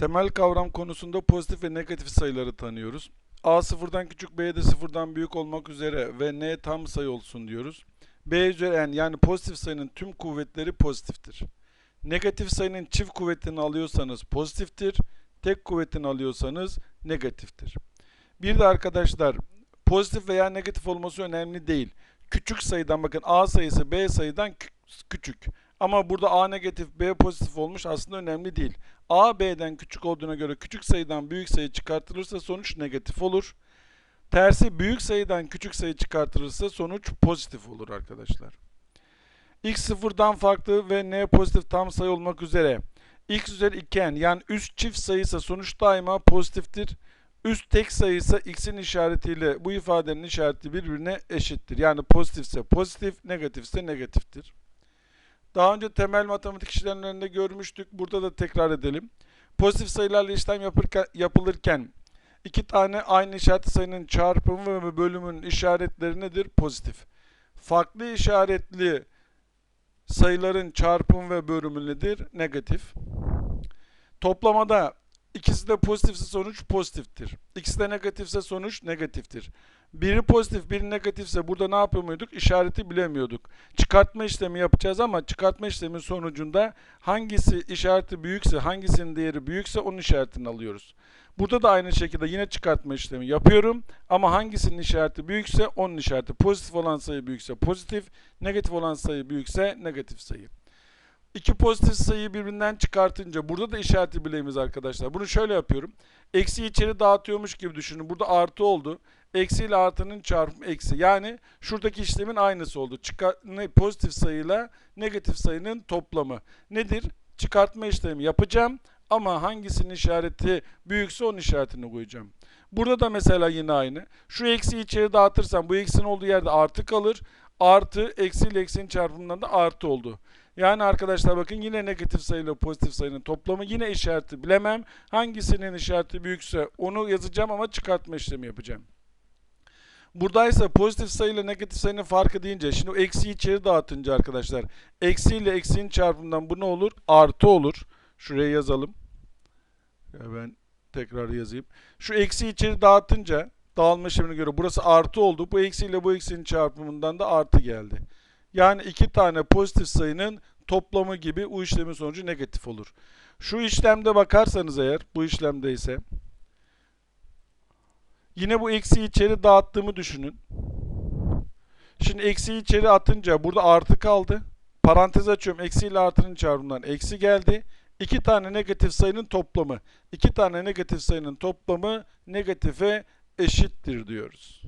Temel kavram konusunda pozitif ve negatif sayıları tanıyoruz. A sıfırdan küçük, B de sıfırdan büyük olmak üzere ve N tam sayı olsun diyoruz. B üzeri N yani pozitif sayının tüm kuvvetleri pozitiftir. Negatif sayının çift kuvvetini alıyorsanız pozitiftir. Tek kuvvetini alıyorsanız negatiftir. Bir de arkadaşlar pozitif veya negatif olması önemli değil. Küçük sayıdan bakın A sayısı B sayıdan kü- küçük. Ama burada A negatif B pozitif olmuş aslında önemli değil. A B'den küçük olduğuna göre küçük sayıdan büyük sayı çıkartılırsa sonuç negatif olur. Tersi büyük sayıdan küçük sayı çıkartılırsa sonuç pozitif olur arkadaşlar. X sıfırdan farklı ve N pozitif tam sayı olmak üzere X üzeri 2N yani üst çift sayıysa sonuç daima pozitiftir. Üst tek sayıysa x'in işaretiyle bu ifadenin işareti birbirine eşittir. Yani pozitifse pozitif, negatifse negatiftir. Daha önce temel matematik işlemlerinde görmüştük. Burada da tekrar edelim. Pozitif sayılarla işlem yapırken, yapılırken iki tane aynı işaretli sayının çarpımı ve bölümünün işaretleri nedir? Pozitif. Farklı işaretli sayıların çarpımı ve bölümü nedir? Negatif. Toplamada ikisi de pozitifse sonuç pozitiftir. İkisi de negatifse sonuç negatiftir. Biri pozitif, biri negatifse burada ne yapamıyorduk? İşareti bilemiyorduk. Çıkartma işlemi yapacağız ama çıkartma işlemi sonucunda hangisi işareti büyükse, hangisinin değeri büyükse onun işaretini alıyoruz. Burada da aynı şekilde yine çıkartma işlemi yapıyorum ama hangisinin işareti büyükse onun işareti. Pozitif olan sayı büyükse pozitif, negatif olan sayı büyükse negatif sayı. İki pozitif sayıyı birbirinden çıkartınca burada da işareti bilemiz arkadaşlar. Bunu şöyle yapıyorum. Eksi içeri dağıtıyormuş gibi düşünün. Burada artı oldu. Eksi ile artının çarpımı eksi. Yani şuradaki işlemin aynısı oldu. Çıkar, ne, pozitif sayıyla negatif sayının toplamı. Nedir? Çıkartma işlemi yapacağım ama hangisinin işareti büyükse onun işaretini koyacağım. Burada da mesela yine aynı. Şu eksiyi içeri dağıtırsam bu eksinin olduğu yerde artı kalır. Artı eksi ile eksinin çarpımından da artı oldu. Yani arkadaşlar bakın yine negatif sayı ile pozitif sayının toplamı yine işareti bilemem. Hangisinin işareti büyükse onu yazacağım ama çıkartma işlemi yapacağım. Buradaysa pozitif sayı ile negatif sayının farkı deyince şimdi o eksiyi içeri dağıtınca arkadaşlar eksi ile eksinin çarpımından bu ne olur? Artı olur. Şuraya yazalım. Ya ben tekrar yazayım. Şu eksi içeri dağıtınca dağılma işlemine göre burası artı oldu. Bu eksi ile bu eksinin çarpımından da artı geldi. Yani iki tane pozitif sayının toplamı gibi bu işlemin sonucu negatif olur. Şu işlemde bakarsanız eğer bu işlemde ise yine bu eksiyi içeri dağıttığımı düşünün. Şimdi eksiyi içeri atınca burada artı kaldı. Parantez açıyorum. Eksi ile artının çarpımından eksi geldi. İki tane negatif sayının toplamı. İki tane negatif sayının toplamı negatife eşittir diyoruz.